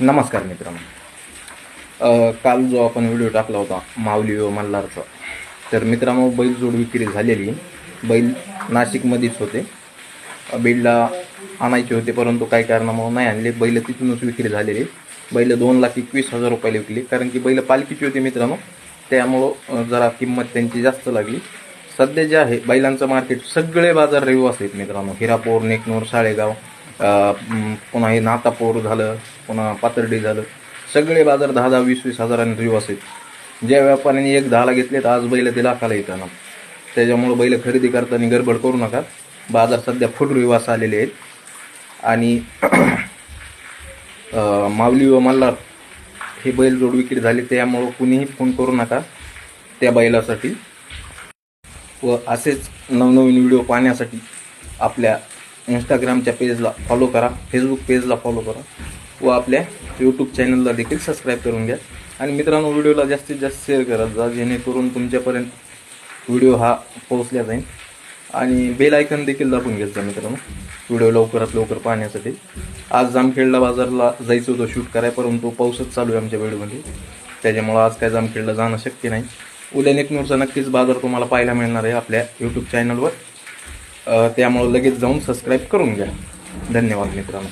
नमस्कार मित्रांनो. काल जो आपण व्हिडिओ टाकला होता माऊली व मल्हारचा तर मित्रांनो बैल जोड विक्री झालेली. बैल नाशिकमध्येच होते. बैलला आणायचे होते परंतु काही कारणामुळे नाही आणले. बैल तिथूनच विक्री झालेली. बैल दोन लाख एकवीस हजार रुपयाला विकली. कारण की बैल पालखीची होती मित्रांनो. त्यामुळं जरा किंमत त्यांची जास्त लागली. सध्या जे आहे बैलांचं मार्केट सगळे बाजार रविवास आहेत मित्रांनो. हिरापूर नेकनूर साळेगाव पुन्हा हे नातापोर झालं पुन्हा पातर्डी झालं. सगळे बाजार दहा दहा वीस वीस हजारांनी रिवास आहेत. ज्या व्यापाऱ्यांनी एक दहाला घेतले तर आज बैल ते लाखाला येताना. त्याच्यामुळं बैल खरेदी करताना गडबड करू नका. बाजार सध्या फुट रिवास आलेले आहेत. आणि माऊली व मल्हार हे बैल जोड विक्री झाली त्यामुळं कुणीही फोन करू नका त्या बैलासाठी. व असेच नवनवीन व्हिडिओ पाहण्यासाठी आपल्या इंस्टाग्रामच्या पेजला फॉलो करा फेसबुक पेजला फॉलो करा व आपल्या यूट्यूब चॅनलला देखील सबस्क्राईब करून घ्या. आणि मित्रांनो व्हिडिओला जास्तीत जास्त शेअर करत जा जेणेकरून तुमच्यापर्यंत व्हिडिओ हा पोहोचला जाईल. आणि बेल आयकन देखील दाबून घेत जा मित्रांनो व्हिडिओ लवकरात लवकर पाहण्यासाठी. आज जामखेडला बाजारला जायचं होतं शूट कराय परंतु पाऊसच चालू आहे आमच्या वेळेमध्ये त्याच्यामुळं आज काय जामखेडला जाणं शक्य नाही. उद्या नेकनूरचा नक्कीच बाजार तुम्हाला पाहायला मिळणार आहे आपल्या यूट्यूब चॅनलवर त्यामुळं लगेच जाऊन सबस्क्राईब करून घ्या. धन्यवाद मित्रांनो.